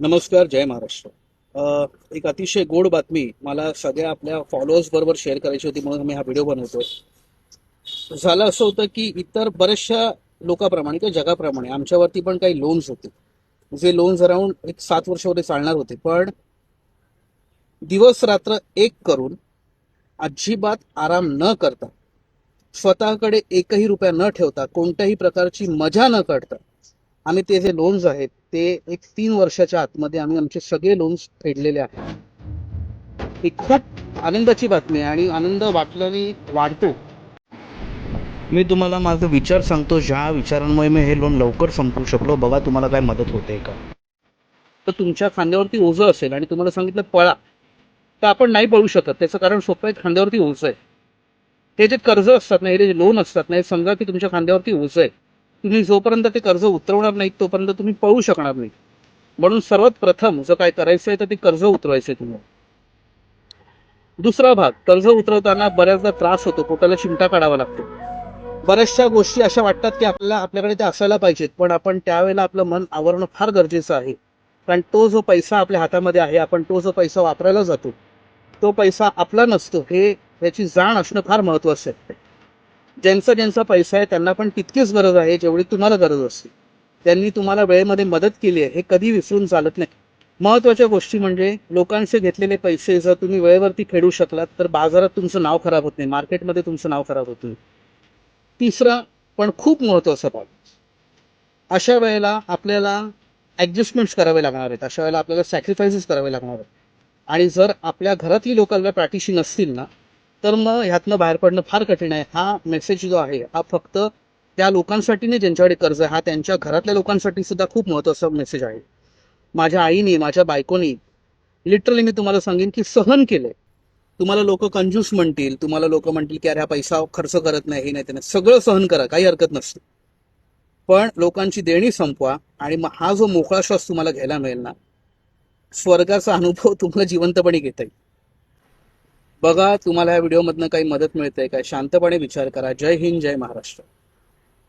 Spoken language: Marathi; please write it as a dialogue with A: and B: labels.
A: नमस्कार जय महाराष्ट्र. एक अतिशय गोड बातमी मला सगळ्या आपल्या फॉलोअर्स बरोबर शेअर करायची होती म्हणून मी हा व्हिडिओ बनवतोय. झालं असं होतं की इतर बऱ्याचशा लोकांप्रमाणे किंवा जगाप्रमाणे आमच्यावरती पण काही लोन्स होते. जे लोन्स अराउंड एक सात वर्ष वगैरे चालणार होते. पण दिवस रात्र एक करून अजिबात आराम न करता स्वतःकडे एकही रुपया न ठेवता कोणत्याही प्रकारची मजा न काढता आम्ही ते जे लोन्स आहेत ते एक तीन वर्षाच्या आतमध्ये आम्ही आमचे सगळे लोन्स फेडलेले आहेत. ही खूप आनंदाची बातमी आहे आणि आनंद वाटल्याने वाढतो. मी तुम्हाला माझा विचार सांगतो ज्या विचारांमुळे मी हे लोन लवकर संपवू शकलो बघा तुम्हाला काय मदत होते का. तर तुमच्या खांद्यावरती ओझं असेल आणि तुम्हाला सांगितलं पळा तर आपण नाही पळू शकत. त्याचं कारण सोपं आहे खांद्यावरती ओझं आहे. ते जे कर्ज असतात ना हे जे लोन असतात ना हे समजा की तुमच्या खांद्यावरती ओझं आहे. तुम्ही जोपर्यंत ते कर्ज उतरवणार नाही तोपर्यंत तुम्ही पळू शकणार नाही म्हणून सर्वात प्रथम जर काय करायचं आहे तर ते कर्ज उतरवायचं आहे तुम्हाला. दुसरा भाग कर्ज उतरवताना बऱ्याचदा त्रास होतो पोटाला चिमटा काढावा लागतो. बऱ्याचशा गोष्टी अशा वाटतात की आपल्याला आपल्याकडे त्या असायला पाहिजेत पण आपण त्यावेळेला आपलं मन आवरणं फार गरजेचं आहे. कारण तो जो पैसा आपल्या हातामध्ये आहे आपण तो जो पैसा वापरायला जातो तो पैसा आपला नसतो हे याची जाण असणं फार महत्वाचं आहे. ज्यांचा ज्यांचा पैसा आहे त्यांना पण तितकीच गरज आहे जेवढी तुम्हाला गरज असते. त्यांनी तुम्हाला वेळेमध्ये मदत केली आहे हे कधी विसरून चालत नाही. महत्त्वाच्या गोष्टी म्हणजे लोकांचे घेतलेले पैसे जर तुम्ही वेळेवरती फेडू शकलात तर बाजारात तुमचं नाव खराब होत नाही मार्केटमध्ये तुमचं नाव खराब होत नाही. तिसरा पण खूप महत्त्वाचा पाऊल अशा वेळेला आपल्याला ॲडजस्टमेंट्स करावे लागणार आहेत अशा वेळेला आपल्याला सॅक्रिफायसेस करावे लागणार आहेत. आणि जर आपल्या घरातली लोक आपल्या पाठीशी नसतील ना तर मग ह्यातनं बाहेर पडणं फार कठीण आहे. हा मेसेज जो आहे हा फक्त त्या लोकांसाठी नाही ज्यांच्याकडे कर्ज आहे हा त्यांच्या घरातल्या लोकांसाठी सुद्धा खूप महत्त्वाचा मेसेज आहे. माझ्या आईने माझ्या बायकोनी लिटरली मी तुम्हाला सांगेन की सहन केलंय. तुम्हाला लोक कंजूस म्हणतील तुम्हाला लोक म्हणतील की अरे हा पैसा खर्च करत नाही हे नाही ते नाही. सगळं सहन करा काही हरकत नसते. पण लोकांची देणी संपवा आणि मग हा जो मोकळा श्वास तुम्हाला घ्यायला मिळेल ना स्वर्गाचा अनुभव तुम्हाला जिवंतपणे घेता येईल. बघा तुम्हाला या व्हिडिओमधनं काही मदत मिळते काय शांतपणे विचार करा. जय हिंद जय महाराष्ट्र.